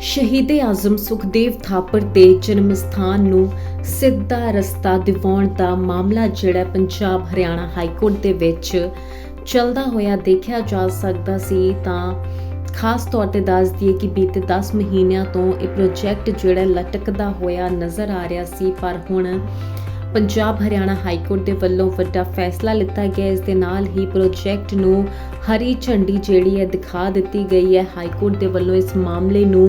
ਸ਼ਹੀਦ ਆਜ਼ਮ ਸੁਖਦੇਵ ਥਾਪਰ ਦੇ ਜਨਮ ਸਥਾਨ ਨੂੰ ਸਿੱਧਾ ਰਸਤਾ ਦਿਵਾਉਣ ਦਾ ਮਾਮਲਾ ਜਿਹੜਾ ਪੰਜਾਬ ਹਰਿਆਣਾ ਹਾਈ ਕੋਰਟ ਦੇ ਵਿੱਚ ਚੱਲਦਾ ਹੋਇਆ ਦੇਖਿਆ ਜਾ ਸਕਦਾ ਸੀ, ਤਾਂ ਖਾਸ ਤੌਰ ਤੇ ਦੱਸ ਦਈਏ ਕਿ ਬੀਤੇ 10 ਮਹੀਨਿਆਂ ਤੋਂ ਇਹ ਪ੍ਰੋਜੈਕਟ ਜਿਹੜਾ ਲਟਕਦਾ ਹੋਇਆ ਨਜ਼ਰ ਆ ਰਿਹਾ ਸੀ, ਪਰ ਹੁਣ ਪੰਜਾਬ ਹਰਿਆਣਾ ਹਾਈ ਕੋਰਟ ਦੇ ਵੱਲੋਂ ਵੱਡਾ ਫੈਸਲਾ ਲਿੱਤਾ ਗਿਆ। ਇਸ ਦੇ ਨਾਲ ਹੀ ਪ੍ਰੋਜੈਕਟ ਨੂੰ ਹਰੀ ਝੰਡੀ ਜਿਹੜੀ ਹੈ ਦਿਖਾ ਦਿੱਤੀ ਗਈ ਹੈ। ਹਾਈ ਕੋਰਟ ਦੇ ਵੱਲੋਂ ਇਸ ਮਾਮਲੇ ਨੂੰ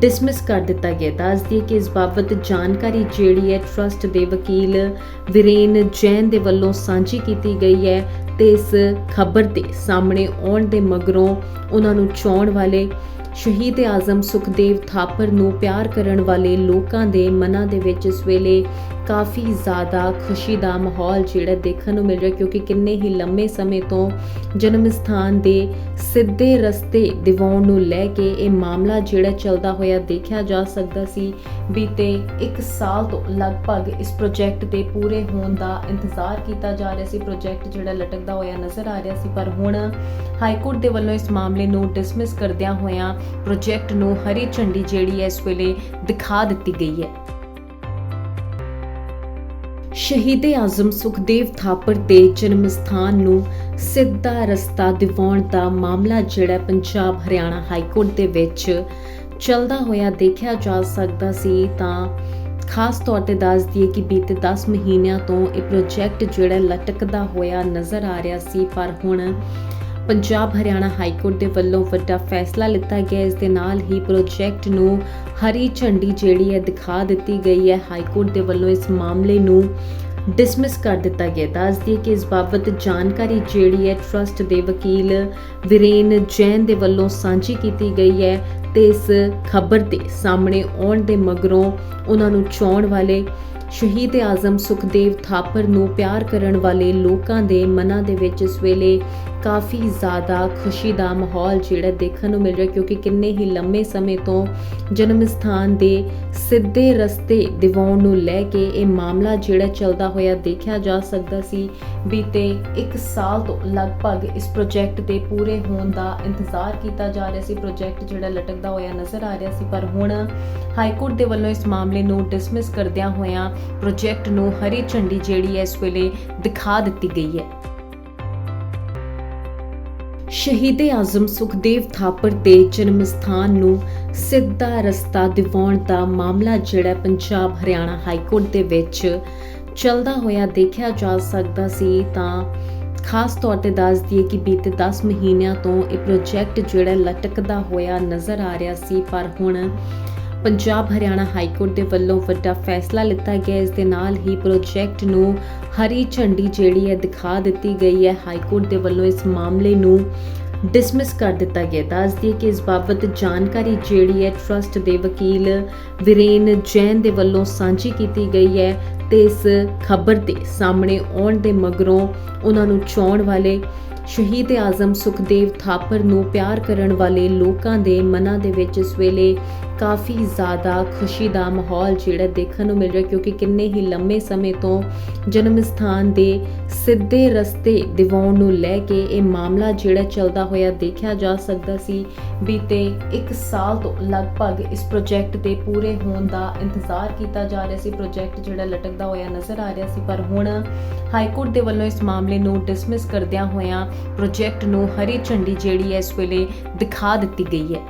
ਡਿਸਮਿਸ ਕਰ ਦਿੱਤਾ ਗਿਆ। ਦੱਸਦੀ ਕਿ ਇਸ ਬਾਬਤ ਜਾਣਕਾਰੀ ਜਿਹੜੀ ਹੈ ਟਰਸਟ ਦੇ ਵਕੀਲ ਵਿਰੇਨ ਜੈਨ ਦੇ ਵੱਲੋਂ ਸਾਂਝੀ ਕੀਤੀ ਗਈ ਹੈ ਤੇ ਇਸ ਖਬਰ ਦੇ ਸਾਹਮਣੇ ਆਉਣ ਦੇ ਮਗਰੋਂ ਉਹਨਾਂ ਨੂੰ ਚਾਉਣ ਵਾਲੇ ਸ਼ਹੀਦ ਆਜ਼ਮ ਸੁਖਦੇਵ ਥਾਪਰ ਨੂੰ ਪਿਆਰ ਕਰਨ ਵਾਲੇ ਲੋਕਾਂ ਦੇ ਮਨਾਂ ਦੇ ਵਿੱਚ ਇਸ ਵੇਲੇ ਕਾਫੀ ਜ਼ਿਆਦਾ ਖੁਸ਼ੀ ਦਾ ਮਾਹੌਲ ਜਿਹੜਾ ਦੇਖਣ ਨੂੰ ਮਿਲ ਰਿਹਾ ਕਿਉਂਕਿ ਕਿੰਨੇ ਹੀ ਲੰਮੇ ਸਮੇਂ ਤੋਂ ਜਨਮ ਸਥਾਨ ਦੇ ਸਿੱਧੇ ਰਸਤੇ ਦਿਵਾਉਣ ਨੂੰ ਲੈ ਕੇ ਇਹ ਮਾਮਲਾ ਜਿਹੜਾ ਚੱਲਦਾ ਹੋਇਆ ਦੇਖਿਆ ਜਾ ਸਕਦਾ ਸੀ। ਬੀਤੇ 1 ਸਾਲ ਤੋਂ ਲਗਭਗ ਇਸ ਪ੍ਰੋਜੈਕਟ ਦੇ ਪੂਰੇ ਹੋਣ ਦਾ ਇੰਤਜ਼ਾਰ ਕੀਤਾ ਜਾ ਰਿਹਾ ਸੀ। ਪ੍ਰੋਜੈਕਟ ਜਿਹੜਾ ਲਟਕਦਾ ਹੋਇਆ ਨਜ਼ਰ ਆ ਰਿਹਾ ਸੀ, ਪਰ ਹੁਣ ਹਾਈ ਕੋਰਟ ਦੇ ਵੱਲੋਂ ਇਸ ਮਾਮਲੇ ਨੂੰ ਡਿਸਮਿਸ ਕਰਦਿਆਂ ਹੋਇਆਂ ਪ੍ਰੋਜੈਕਟ ਨੂੰ ਹਰੀ ਝੰਡੀ ਜਿਹੜੀ ਹੈ ਇਸ ਵੇਲੇ ਦਿਖਾ ਦਿੱਤੀ ਗਈ ਹੈ। ਸ਼ਹੀਦ ਆਜ਼ਮ ਸੁਖਦੇਵ ਥਾਪਰ ਦੇ ਜਨਮ ਸਥਾਨ ਨੂੰ ਸਿੱਧਾ ਰਸਤਾ ਦਿਵਾਉਣ ਦਾ ਮਾਮਲਾ ਜਿਹੜਾ ਪੰਜਾਬ ਹਰਿਆਣਾ ਹਾਈ ਕੋਰਟ ਦੇ ਵਿੱਚ ਚੱਲਦਾ ਹੋਇਆ ਦੇਖਿਆ ਜਾ ਸਕਦਾ ਸੀ, ਤਾਂ ਖਾਸ ਤੌਰ ਤੇ ਦੱਸ ਦਈਏ ਕਿ ਬੀਤੇ 10 ਮਹੀਨਿਆਂ ਤੋਂ ਇਹ ਪ੍ਰੋਜੈਕਟ ਜਿਹੜਾ ਲਟਕਦਾ ਹੋਇਆ ਨਜ਼ਰ ਆ ਰਿਹਾ ਸੀ, ਪਰ ਹੁਣ ਪੰਜਾਬ ਹਰਿਆਣਾ ਹਾਈ ਕੋਰਟ ਦੇ ਵੱਲੋਂ ਵੱਡਾ ਫੈਸਲਾ ਲਿੱਤਾ ਗਿਆ ਇਸ ਦੇ ਨਾਲ ਹੀ ਪ੍ਰੋਜੈਕਟ ਨੂੰ ਹਰੀ ਝੰਡੀ ਜਿਹੜੀ ਹੈ ਦਿਖਾ ਦਿੱਤੀ ਗਈ ਹੈ। ਹਾਈ ਕੋਰਟ ਦੇ ਵੱਲੋਂ ਇਸ ਮਾਮਲੇ ਨੂੰ ਡਿਸਮਿਸ ਕਰ ਦਿੱਤਾ ਗਿਆ ਦੱਸ ਦਈਏ ਕਿ ਇਸ ਬਾਬਤ ਜਾਣਕਾਰੀ ਜਿਹੜੀ ਹੈ ਟਰਸਟ ਦੇ ਵਕੀਲ ਵਿਰੇਨ ਜੈਨ ਦੇ ਵੱਲੋਂ ਸਾਂਝੀ ਕੀਤੀ ਗਈ ਹੈ ਤੇ ਇਸ ਖਬਰ ਦੇ ਸਾਹਮਣੇ ਆਉਣ ਦੇ ਮਗਰੋਂ ਉਹਨਾਂ ਨੂੰ ਚੋਣ ਵਾਲੇ ਸ਼ਹੀਦ ਆਜ਼ਮ ਸੁਖਦੇਵ ਥਾਪਰ ਨੂੰ ਪਿਆਰ ਕਰਨ ਵਾਲੇ ਲੋਕਾਂ ਦੇ ਮਨਾਂ ਦੇ ਵਿੱਚ ਇਸ ਵੇਲੇ ਕਾਫੀ ਜ਼ਿਆਦਾ ਖੁਸ਼ੀ ਦਾ ਮਾਹੌਲ ਜਿਹੜਾ ਦੇਖਣ ਨੂੰ ਮਿਲ ਰਿਹਾ ਕਿਉਂਕਿ ਕਿੰਨੇ ਹੀ ਲੰਮੇ ਸਮੇਂ ਤੋਂ ਜਨਮ ਸਥਾਨ ਦੇ ਸਿੱਧੇ ਰਸਤੇ ਦਿਵਾਉਣ ਨੂੰ ਲੈ ਕੇ ਇਹ ਮਾਮਲਾ ਜਿਹੜਾ ਚੱਲਦਾ ਹੋਇਆ ਦੇਖਿਆ ਜਾ ਸਕਦਾ ਸੀ। ਬੀਤੇ 1 ਸਾਲ ਤੋਂ ਲਗਭਗ ਇਸ ਪ੍ਰੋਜੈਕਟ ਦੇ ਪੂਰੇ ਹੋਣ ਦਾ ਇੰਤਜ਼ਾਰ ਕੀਤਾ ਜਾ ਰਿਹਾ ਸੀ। ਪ੍ਰੋਜੈਕਟ ਜਿਹੜਾ ਲਟਕਦਾ ਹੋਇਆ ਨਜ਼ਰ ਆ ਰਿਹਾ ਸੀ, ਪਰ ਹੁਣ ਹਾਈ ਕੋਰਟ ਦੇ ਵੱਲੋਂ ਇਸ ਮਾਮਲੇ ਨੂੰ ਡਿਸਮਿਸ ਕਰਦਿਆਂ ਹੋਇਆਂ ਪ੍ਰੋਜੈਕਟ ਨੂੰ ਹਰੀ ਝੰਡੀ ਜਿਹੜੀ ਹੈ ਇਸ ਵੇਲੇ ਦਿਖਾ ਦਿੱਤੀ ਗਈ ਹੈ। ਸ਼ਹੀਦ ਆਜ਼ਮ ਸੁਖਦੇਵ ਥਾਪਰ ਦੇ ਜਨਮ ਸਥਾਨ ਨੂੰ ਸਿੱਧਾ ਰਸਤਾ ਦਿਵਾਉਣ ਦਾ ਮਾਮਲਾ ਜਿਹੜਾ ਪੰਜਾਬ ਹਰਿਆਣਾ ਹਾਈ ਕੋਰਟ ਦੇ ਵਿੱਚ ਚਲਦਾ ਹੋਇਆ ਦੇਖਿਆ ਜਾ ਸਕਦਾ ਸੀ, ਤਾਂ ਖਾਸ ਤੌਰ ਤੇ ਦੱਸ ਦਈਏ ਕਿ ਬੀਤੇ 10 ਮਹੀਨਿਆਂ ਤੋਂ ਇਹ ਪ੍ਰੋਜੈਕਟ ਜਿਹੜਾ ਲਟਕਦਾ ਹੋਇਆ ਨਜ਼ਰ ਆ ਰਿਹਾ ਸੀ, ਪਰ ਹੁਣ ਪੰਜਾਬ ਹਰਿਆਣਾ ਹਾਈ ਕੋਰਟ ਦੇ ਵੱਲੋਂ ਵੱਡਾ ਫੈਸਲਾ ਲਿੱਤਾ ਗਿਆ। ਇਸ ਦੇ ਨਾਲ ਹੀ ਪ੍ਰੋਜੈਕਟ ਨੂੰ ਹਰੀ ਝੰਡੀ ਜਿਹੜੀ ਹੈ ਦਿਖਾ ਦਿੱਤੀ ਗਈ ਹੈ। ਹਾਈ ਕੋਰਟ ਦੇ ਵੱਲੋਂ ਇਸ ਮਾਮਲੇ ਨੂੰ ਡਿਸਮਿਸ ਕਰ ਦਿੱਤਾ ਗਿਆ। ਦੱਸ ਦਈਏ ਕਿ ਇਸ ਬਾਬਤ ਜਾਣਕਾਰੀ ਜਿਹੜੀ ਹੈ ਟਰਸਟ ਦੇ ਵਕੀਲ ਵਿਰੇਨ ਜੈਨ ਦੇ ਵੱਲੋਂ ਸਾਂਝੀ ਕੀਤੀ ਗਈ ਹੈ ਤੇ ਇਸ ਖਬਰ ਦੇ ਸਾਹਮਣੇ ਆਉਣ ਦੇ ਮਗਰੋਂ ਉਹਨਾਂ ਨੂੰ ਚਾਉਣ ਵਾਲੇ ਸ਼ਹੀਦ ਆਜ਼ਮ ਸੁਖਦੇਵ ਥਾਪਰ ਨੂੰ ਪਿਆਰ ਕਰਨ ਵਾਲੇ ਲੋਕਾਂ ਦੇ ਮਨਾਂ ਦੇ ਵਿੱਚ ਇਸ ਵੇਲੇ ਕਾਫੀ ਜ਼ਿਆਦਾ ਖੁਸ਼ੀ ਦਾ ਮਾਹੌਲ ਜਿਹੜਾ ਦੇਖਣ ਨੂੰ ਮਿਲ ਰਿਹਾ ਕਿਉਂਕਿ ਕਿੰਨੇ ਹੀ ਲੰਮੇ ਸਮੇਂ ਤੋਂ ਜਨਮ ਸਥਾਨ ਦੇ ਸਿੱਧੇ ਰਸਤੇ ਦਿਵਾਉਣ ਨੂੰ ਲੈ ਕੇ ਇਹ ਮਾਮਲਾ ਜਿਹੜਾ ਚੱਲਦਾ ਹੋਇਆ ਦੇਖਿਆ ਜਾ ਸਕਦਾ ਸੀ। ਬੀਤੇ 1 ਸਾਲ ਤੋਂ ਲਗਭਗ ਇਸ ਪ੍ਰੋਜੈਕਟ ਦੇ ਪੂਰੇ ਹੋਣ ਦਾ ਇੰਤਜ਼ਾਰ ਕੀਤਾ ਜਾ ਰਿਹਾ ਸੀ। ਪ੍ਰੋਜੈਕਟ ਜਿਹੜਾ ਲਟਕਦਾ ਹੋਇਆ ਨਜ਼ਰ ਆ ਰਿਹਾ ਸੀ, ਪਰ ਹੁਣ ਹਾਈ ਕੋਰਟ ਦੇ ਵੱਲੋਂ ਇਸ ਮਾਮਲੇ ਨੂੰ ਡਿਸਮਿਸ ਕਰਦਿਆਂ ਹੋਇਆਂ ਪ੍ਰੋਜੈਕਟ ਨੂੰ ਹਰੀ ਝੰਡੀ ਜਿਹੜੀ ਹੈ ਇਸ ਵੇਲੇ ਦਿਖਾ ਦਿੱਤੀ ਗਈ ਹੈ।